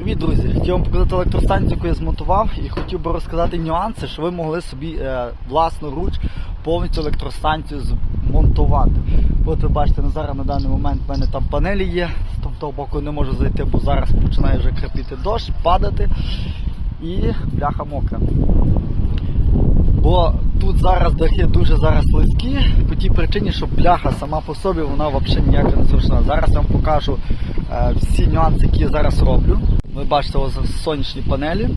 Привіт, друзі! Хотів вам показати електростанцію, яку я змонтував, і хотів би розказати нюанси, що ви могли собі е, власноруч повністю електростанцію змонтувати. От ви бачите, на зараз на даний момент в мене там панелі є, з того боку не можу зайти, бо зараз починає вже крепіти дощ, падати і бляха мокра. Бо тут зараз дахи дуже зараз слизькі, по тій причині, що бляха сама по собі вона взагалі ніяка не зручна. Зараз я вам покажу е, всі нюанси, які я зараз роблю. Ви бачите ось сонячні панелі.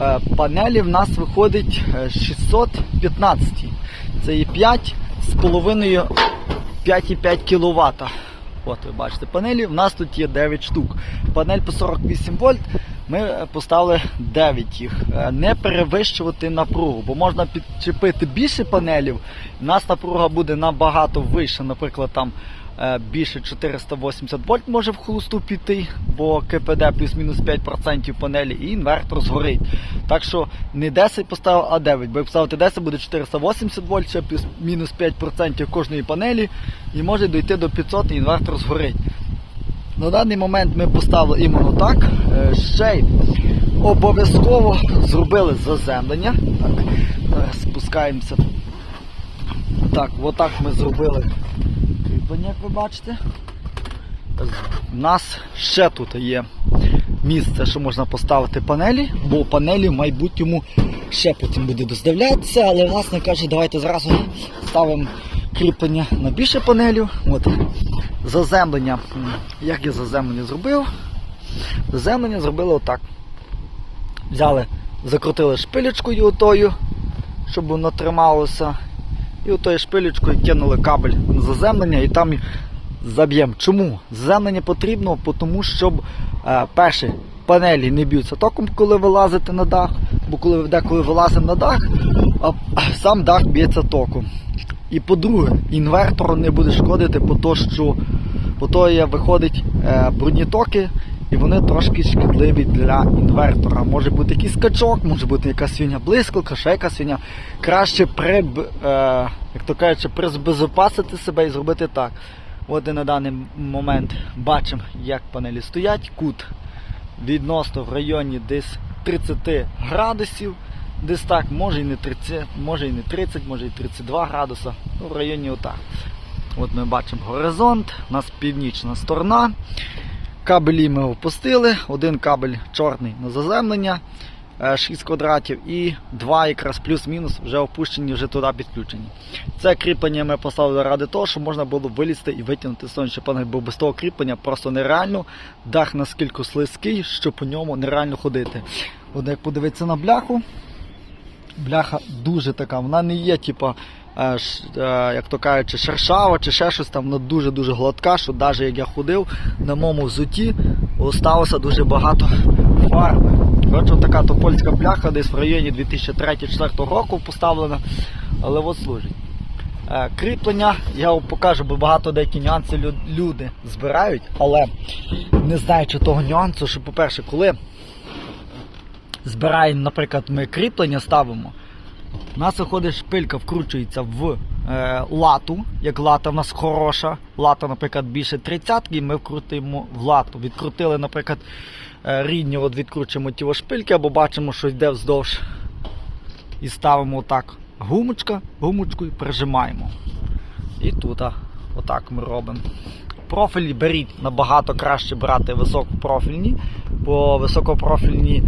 Е, панелі в нас виходить е, 615. Це є 5 з половиною 5,5 кВт. От ви бачите панелі. В нас тут є 9 штук. Панель по 48 вольт. Ми е, поставили 9 їх. Е, Не перевищувати напругу, бо можна підчепити більше панелів. У нас напруга буде набагато вища, наприклад, там е, більше 480 вольт може в холосту піти, бо КПД плюс-мінус 5% панелі і інвертор згорить. Так що не 10 поставив, а 9. Бо як поставити 10 буде 480 вольт, ще плюс-мінус 5% кожної панелі і може дійти до 500 і інвертор згорить. На даний момент ми поставили іменно так. Е, Ще й обов'язково зробили заземлення. Так, спускаємося. Так, отак ми зробили кріплення, як ви бачите. У нас ще тут є місце, що можна поставити панелі, бо панелі в майбутньому ще потім буде доздавлятися, але власне каже, давайте зразу ставимо кріплення на більше панелю. От. Заземлення. Як я заземлення зробив? Заземлення зробили отак. Взяли, закрутили шпилечкою отою, щоб воно трималося. І отою шпилечкою кинули кабель на заземлення і там заб'ємо. Чому? Заземлення потрібно, тому щоб е, перше, панелі не б'ються током, коли вилазите на дах, бо коли деколи вилазимо на дах, а сам дах б'ється током. І по-друге, інвертору не буде шкодити, по то, що по то виходить е, брудні токи, і вони трошки шкідливі для інвертора. Може бути якийсь скачок, може бути якась свиня блискавка, ще якась свиня. Краще при, е, як то кажучи, призбезопасити себе і зробити так. От і на даний момент бачимо, як панелі стоять. Кут відносно в районі десь 30 градусів. Десь так, може і не 30, може і не 30, може і 32 градуса. Ну, в районі отак. От ми бачимо горизонт, у нас північна сторона. Кабелі ми опустили. Один кабель чорний на заземлення, 6 квадратів, і два якраз плюс-мінус вже опущені, вже туди підключені. Це кріплення ми поставили ради того, щоб можна було вилізти і витягнути сонячний панель, бо без того кріплення просто нереально. Дах наскільки слизький, що по ньому нереально ходити. От як подивитися на бляху, бляха дуже така, вона не є, типа, е, е, як то кажучи, шершава чи ще щось там, дуже-дуже гладка, що навіть як я ходив на моєму взуті, осталося дуже багато фарби. Коротше, така то польська бляха десь в районі 2003-2004 року поставлена, але от служить. Е, Кріплення, я вам покажу, бо багато деякі нюанси люди збирають, але не знаючи того нюансу, що, по-перше, коли збираємо, наприклад, ми кріплення ставимо, у нас виходить шпилька, вкручується в е, лату, як лата в нас хороша, лата, наприклад, більше 30 і ми вкрутимо в лату. Відкрутили, наприклад, е, рідні, от відкручуємо ті шпильки, або бачимо, що йде вздовж. І ставимо отак гумочка, гумочкою прижимаємо. І тут а, отак ми робимо. Профілі беріть набагато краще брати високопрофільні, бо високопрофільні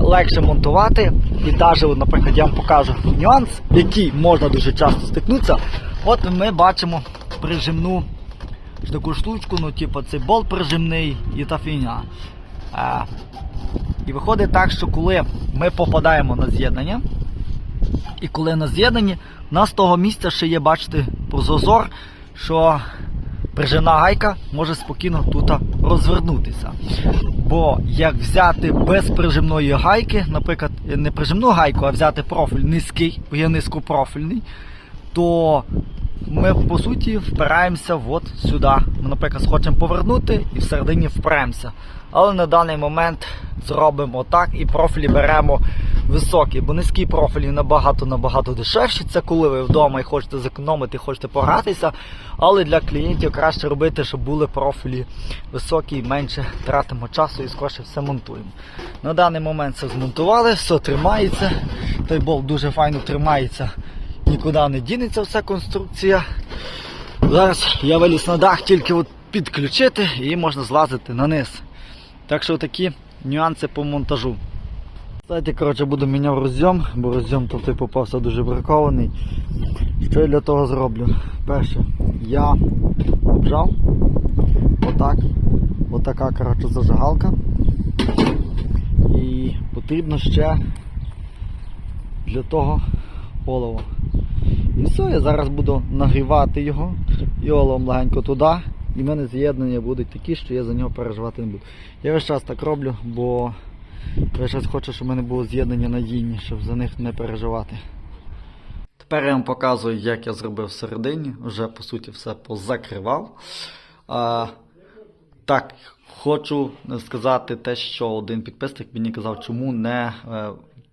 легше монтувати. І навіть, наприклад, я вам покажу нюанс, який можна дуже часто стикнутися. От ми бачимо прижимну таку штучку, ну, типу, цей болт прижимний і та фігня. Е, і виходить так, що коли ми попадаємо на з'єднання, і коли на з'єднанні, у нас з того місця ще є, бачите, зазор, що прижимна гайка може спокійно тут розвернутися. Бо як взяти без прижимної гайки, наприклад, не прижимну гайку, а взяти профіль низький, бо є низькопрофільний, то ми по суті впираємося от сюди. Ми, наприклад, хочемо повернути і всередині впремося. Але на даний момент зробимо так і профілі беремо високі, бо низькі профілі набагато-набагато дешевші. Це коли ви вдома і хочете зекономити, хочете погратися. Але для клієнтів краще робити, щоб були профілі високі, менше тратимо часу і скорше все монтуємо. На даний момент все змонтували, все тримається. Той болт дуже файно тримається, нікуди не дінеться вся конструкція. Зараз я виліз на дах, тільки от підключити і можна злазити на низ. Так що такі нюанси по монтажу. Кстати, коротше, буду міняв розйом, бо розйом тут попався дуже бракований. Що я для того зроблю? Перше, я обжав. Отак. Отака коротше, зажигалка. І потрібно ще для того олово. І все, я зараз буду нагрівати його і оловом легенько туди. І в мене з'єднання будуть такі, що я за нього переживати не буду. Я весь час так роблю, бо весь час хочу, щоб в мене було з'єднання надійні, щоб за них не переживати. Тепер я вам показую, як я зробив всередині. Вже по суті все позакривав. А, так, хочу сказати те, що один підписник мені казав, чому не. е,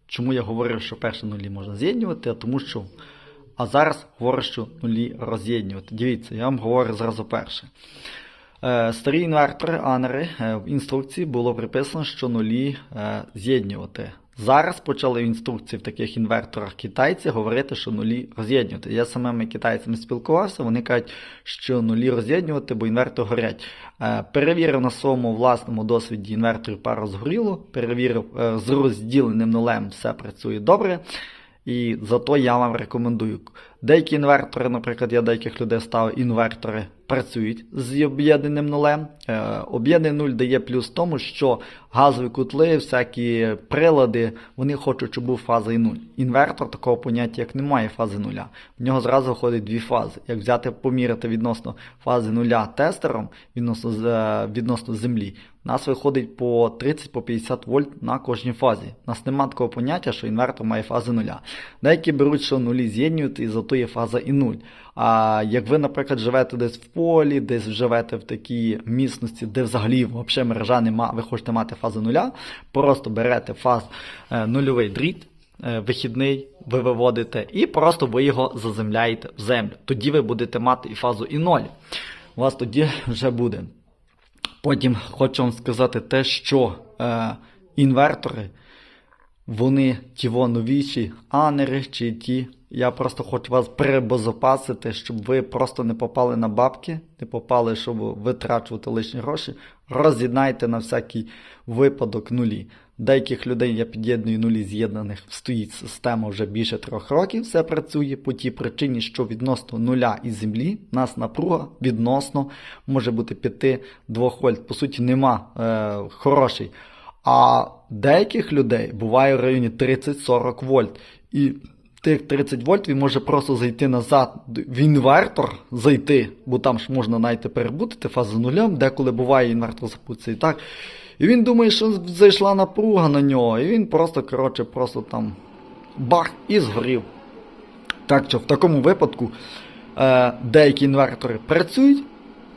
Чому я говорив, що перші нулі можна з'єднувати, а тому що. А зараз говорю, що нулі роз'єднувати. Дивіться, я вам говорю зразу перше. Е, Старі інвертори, анери е, в інструкції було приписано, що нулі е, з'єднувати. Зараз почали в інструкції в таких інверторах китайці говорити, що нулі роз'єднувати. Я з самими китайцями спілкувався, вони кажуть, що нулі роз'єднувати, бо інвертори горять. Перевірив на своєму власному досвіді інверторів пару згоріло, перевірив з розділеним нулем все працює добре. І зато я вам рекомендую. Деякі інвертори, наприклад, я деяких людей ставив, інвертори працюють з об'єднаним нулем. Е, об'єднаний нуль дає плюс тому, що газові кутли, всякі прилади, вони хочуть, щоб був фаза нуль. Інвертор такого поняття, як немає фази нуля. В нього зразу виходить дві фази. Як взяти, поміряти відносно фази нуля тестером, відносно, е, відносно землі, нас виходить по 30-50 вольт на кожній фазі. У нас немає такого поняття, що інвертор має фази нуля. Деякі беруть, що нулі з'єднують, і зато є фаза і нуль. А як ви, наприклад, живете десь в полі, десь живете в такій місності, де взагалі взагалі мережа нема, ви хочете мати фазу нуля, просто берете фаз е, нульовий дріт, е, вихідний, ви виводите, і просто ви його заземляєте в землю. Тоді ви будете мати і фазу і ноль. У вас тоді вже буде. Потім хочу вам сказати те, що е, інвертори, вони ті новіші анери чи ті. Я просто хочу вас прибозопасити, щоб ви просто не попали на бабки, не попали, щоб витрачувати лишні гроші. Роз'єднайте на всякий випадок нулі. Деяких людей я під'єдную нулі з'єднаних, стоїть система вже більше трьох років, все працює по тій причині, що відносно нуля і землі нас напруга відносно може бути 5-2 вольт. По суті, нема е, хороший. А деяких людей буває в районі 30-40 вольт. І тих 30 вольт він може просто зайти назад в інвертор, зайти, бо там ж можна навіть перебутити фазу нулем, деколи буває інвертор запутається і так. І він думає, що зайшла напруга на нього, і він просто, коротше, просто там бах і згорів. Так що в такому випадку е, деякі інвертори працюють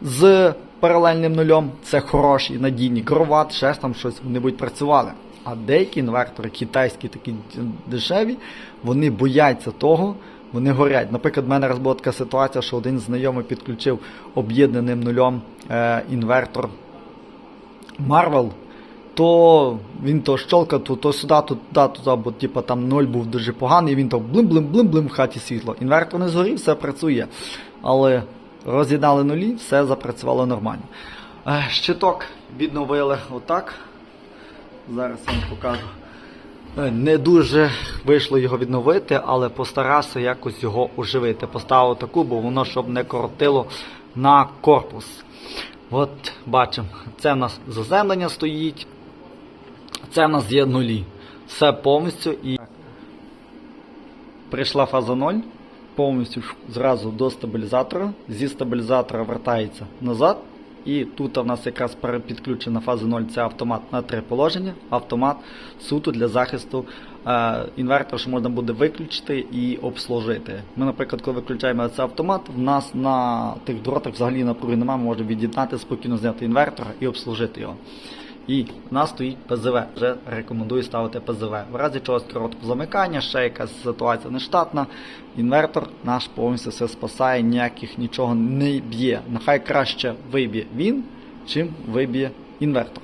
з паралельним нульом, це хороші, надійні, кроват, ще ж там щось вони будуть працювали. А деякі інвертори, китайські такі дешеві, вони бояться того, вони горять. Наприклад, в мене раз була така ситуація, що один знайомий підключив об'єднаним нульом е, інвертор Marvel, то він то щолка, то, то сюди, то туди, туди, бо типу, там ноль був дуже поганий, він то блим-блим-блим-блим в хаті світло. Інвертор не згорів, все працює. Але роз'єднали нулі, все запрацювало нормально. Е, Щиток відновили отак. Зараз я вам покажу. Е, Не дуже вийшло його відновити, але постарався якось його оживити. Поставив таку, бо воно щоб не коротило на корпус. От бачимо, це в нас заземлення стоїть, це в нас є нулі. Все повністю і прийшла фаза 0, повністю зразу до стабілізатора. Зі стабілізатора вертається назад. І тут у нас якраз підключена фаза 0, це автомат на три положення. Автомат суто для захисту е, інвертора, що можна буде виключити і обслужити. Ми, наприклад, коли виключаємо цей автомат, в нас на тих дротах взагалі напруги немає, ми можемо від'єднати, спокійно зняти інвертор і обслужити його. І в нас стоїть ПЗВ. Вже рекомендую ставити ПЗВ. В разі чогось короткого замикання, ще якась ситуація нештатна. Інвертор наш повністю все спасає, ніяких нічого не б'є. Нехай краще виб'є він, чим виб'є інвертор.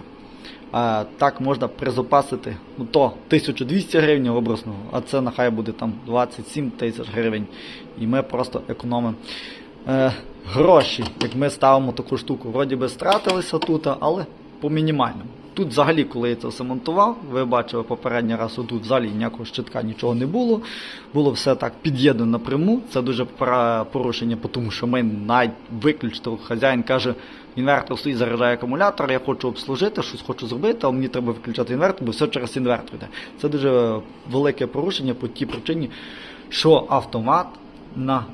А, так можна призапасити ну, то 1200 гривень образного, а це нехай буде там 27 тисяч гривень. І ми просто економимо е, гроші, як ми ставимо таку штуку. Вроді би стратилися тут, але по мінімальному. Тут взагалі, коли я це все монтував, ви бачили попередній раз, тут взагалі ніякого щитка нічого не було. Було все так під'єднано напряму. Це дуже порушення, тому що ми навіть виключили, хазяїн каже, інвертор стоїть, заряджає акумулятор, я хочу обслужити, щось хочу зробити, а мені треба виключати інвертор, бо все через інвертор йде. Це дуже велике порушення по тій причині, що автомат на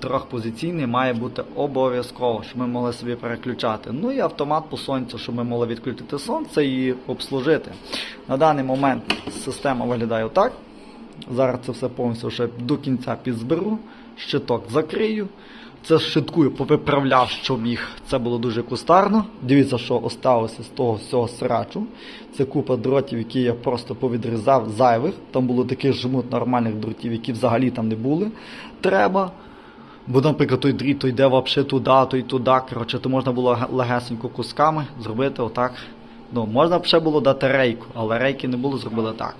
трьохпозиційний має бути обов'язково, щоб ми могли собі переключати. Ну і автомат по сонцю, щоб ми могли відключити сонце і обслужити. На даний момент система виглядає отак. Зараз це все повністю ще до кінця підзберу, щиток закрию. Це щиткую, повиправляв, щоб їх це було дуже кустарно. Дивіться, що осталося з того всього срачу. Це купа дротів, які я просто повідрізав зайвих. Там було таких жмут нормальних дротів, які взагалі там не були. Треба. Бо, наприклад, той дріт то йде взагалі туди, то й туди. Коротше, то можна було ге- легесенько кусками зробити отак. Ну, можна б ще було дати рейку, але рейки не було, зробили так.